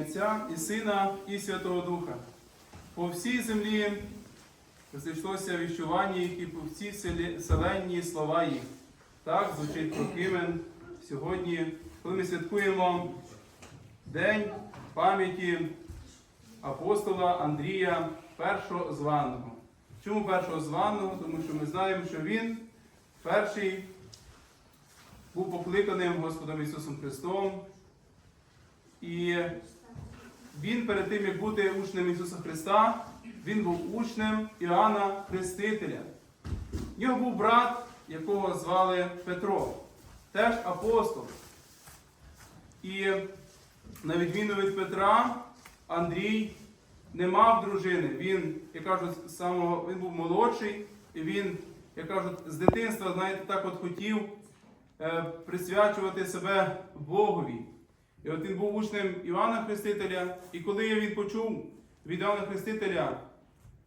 Отця і Сина, і Святого Духа. По всій землі зійшлося віщування їх і по всій вселенні слова їх. Так звучить Прокимен сьогодні, коли ми святкуємо День пам'яті апостола Андрія першого званого. Чому першого званого? Тому що ми знаємо, що він перший був покликаним Господом Ісусом Христом. І він перед тим, як бути учнем Ісуса Христа, він був учнем Іоанна Хрестителя. В нього був брат, якого звали Петро, теж апостол. І на відміну від Петра, Андрій не мав дружини. Він, як кажуть, самого, він був молодший, і він, як кажуть, з дитинства, знаєте, так от хотів е, присвячувати себе Богові. І от він був учнем Івана Хрестителя, і коли він почув від Івана Хрестителя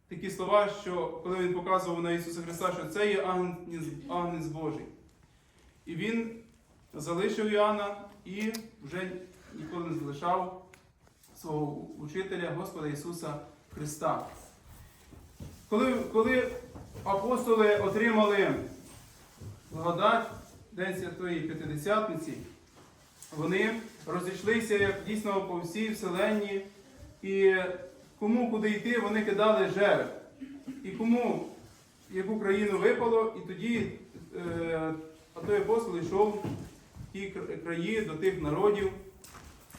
такі слова, що коли він показував на Ісуса Христа, що це є агнець, агнець Божий. І він залишив Іоанна і вже ніколи не залишав свого учителя Господа Ісуса Христа. Коли, коли апостоли отримали благодать День Святої П'ятидесятниці, вони розійшлися як дійсно по всій вселенні, і кому куди йти, вони кидали жереб. І кому яку країну випало, і тоді е, той апостол йшов в ті краї до тих народів,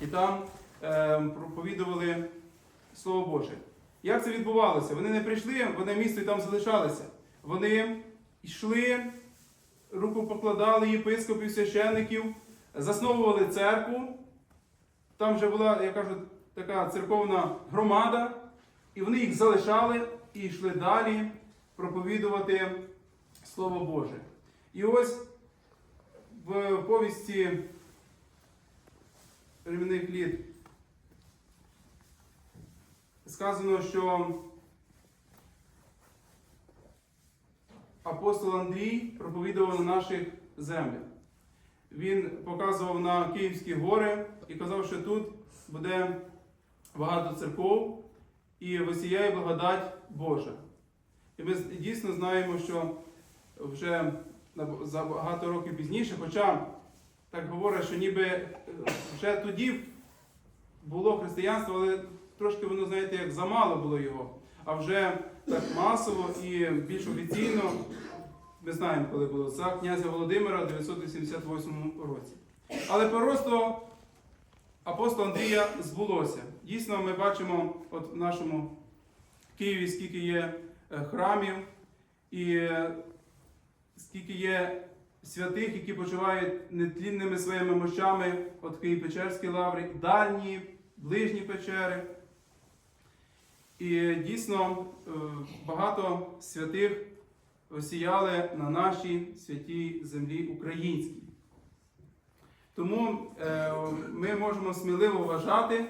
і там е, проповідували Слово Боже. Як це відбувалося? Вони не прийшли в одне місто і там залишалися. Вони йшли, руку покладали єпископів, священиків, засновували церкву. Там вже була, як кажуть, така церковна громада, і вони їх залишали і йшли далі проповідувати Слово Боже. І ось в повісті временних літ сказано, що апостол Андрій проповідував на наших землях. Він показував на Київські гори і казав, що тут буде багато церков і висіяє благодать Божа. І ми дійсно знаємо, що вже за багато років пізніше, хоча так говорять, що ніби е, вже тоді було християнство, але трошки воно, знаєте, як замало було його. А вже так масово і більш офіційно, ми знаємо, коли було за князя Володимира в 988 році. Але просто апостола Андрія збулося. Дійсно, ми бачимо от в нашому Києві, скільки є е, храмів і е, скільки є святих, які почувають нетлінними своїми мощами, от Київ-Печерській лаври, дальні, ближні печери. І дійсно е, багато святих осіяли на нашій святій землі українській. Тому е, ми можемо сміливо вважати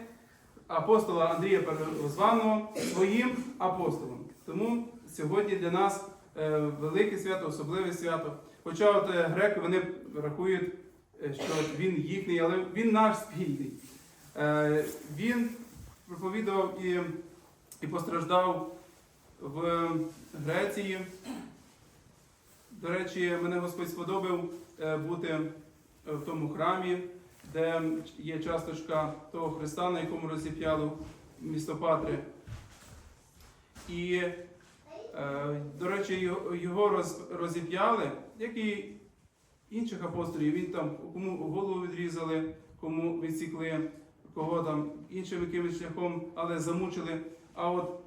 апостола Андрія Первозваного своїм апостолом. Тому сьогодні для нас е, велике свято, особливе свято. Хоча от е, греки вони рахують, е, що він їхній, але він наш спільний. Е, Він проповідував і, і постраждав в Греції. До речі, мене Господь сподобав е, бути в тому храмі, де є часточка того Христа, на якому розіп'яло місто Патри. І, е, до речі, його розіп'яли, як і інших апостолів. Він там кому голову відрізали, кому відсікли, кого там іншим якимось шляхом, але замучили. А от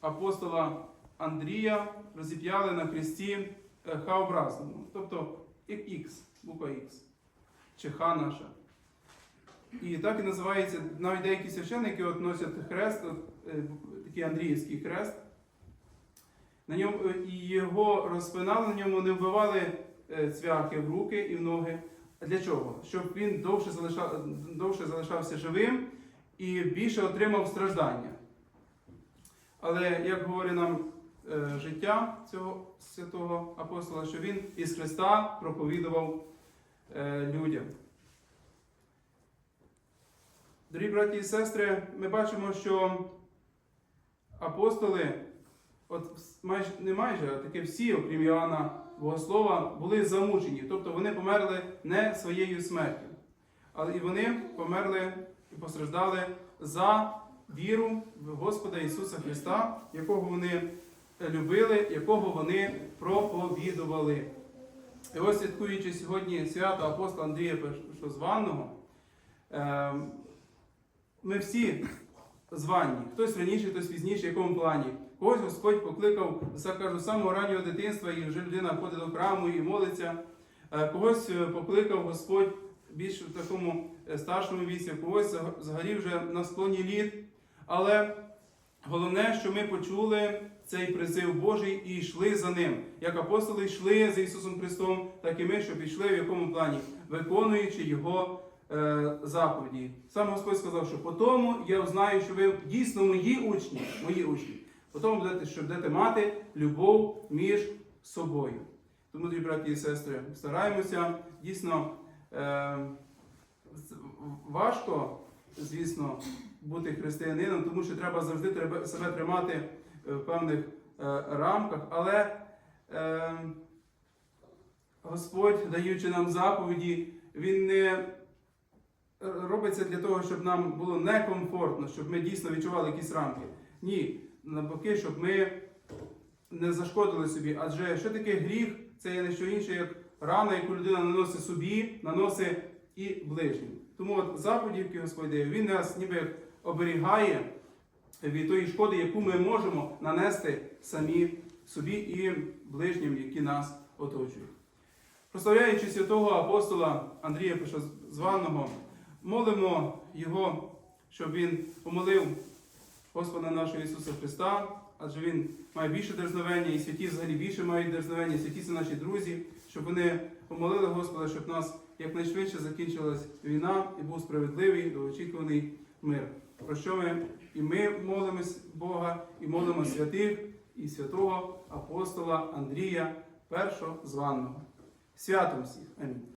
апостола Андрія розіп'яли на хресті е, Х-образному, тобто Х, буква Х, чи Х наша. І так і називається, навіть деякі священники от носять хрест, е, такий Андріївський хрест. На ньому, е, і його розпинали, на ньому не вбивали цвяхи в руки і в ноги. Для чого? Щоб він довше, залишав, довше залишався живим і більше отримав страждання. Але як говорить нам життя цього святого апостола, що він із Христа проповідував е, людям. Дорогі браті і сестри, ми бачимо, що апостоли, от майже не майже, а таки всі, окрім Іоанна Богослова, були замучені, тобто вони померли не своєю смертю, але і вони померли і постраждали за віру в Господа Ісуса Христа, якого вони любили, якого вони проповідували. І ось святкуючи сьогодні свято апостола Андрія Першозваного, е, ми всі звані, хтось раніше, хтось пізніше, в якому плані. Когось Господь покликав кажу, з самого раннього дитинства, і вже людина ходить до храму і молиться. Е, Когось е, покликав Господь більш в такому е, старшому віці, когось взагалі вже на склоні літ. Але головне, що ми почули цей призив Божий і йшли за ним. Як апостоли йшли за Ісусом Христом, так і ми, що пішли в якому плані, виконуючи Його е, заповіді. Сам Господь сказав, що по тому я знаю, що ви дійсно мої учні, мої учні. По тому будете, що будете мати любов між собою. Тому, дорогі браті і сестри, стараємося дійсно е, важко, звісно, бути християнином, тому що треба завжди треба себе тримати е, в певних е, рамках, але е, Господь, даючи нам заповіді, Він не робиться для того, щоб нам було некомфортно, щоб ми дійсно відчували якісь рамки. Ні, навпаки, щоб ми не зашкодили собі. Адже що таке гріх? Це є не що інше, як рана, яку людина наносить собі, наносить і ближнім. Тому от заповіді, які Господь дає, Він нас ніби оберігає від тої шкоди, яку ми можемо нанести самі собі і ближнім, які нас оточують. Прославляючи святого апостола Андрія Пишозваного, молимо Його, щоб він помолив Господа нашого Ісуса Христа, адже Він має більше дерзновення, і святі взагалі більше мають дерзновення, святі це наші друзі, щоб вони помолили Господа, щоб нас якнайшвидше закінчилась війна і був справедливий, довгоочікуваний мир. Про що ми і ми молимось Бога, і молимо святих і святого апостола Андрія першого званого. Святом всіх. Амінь.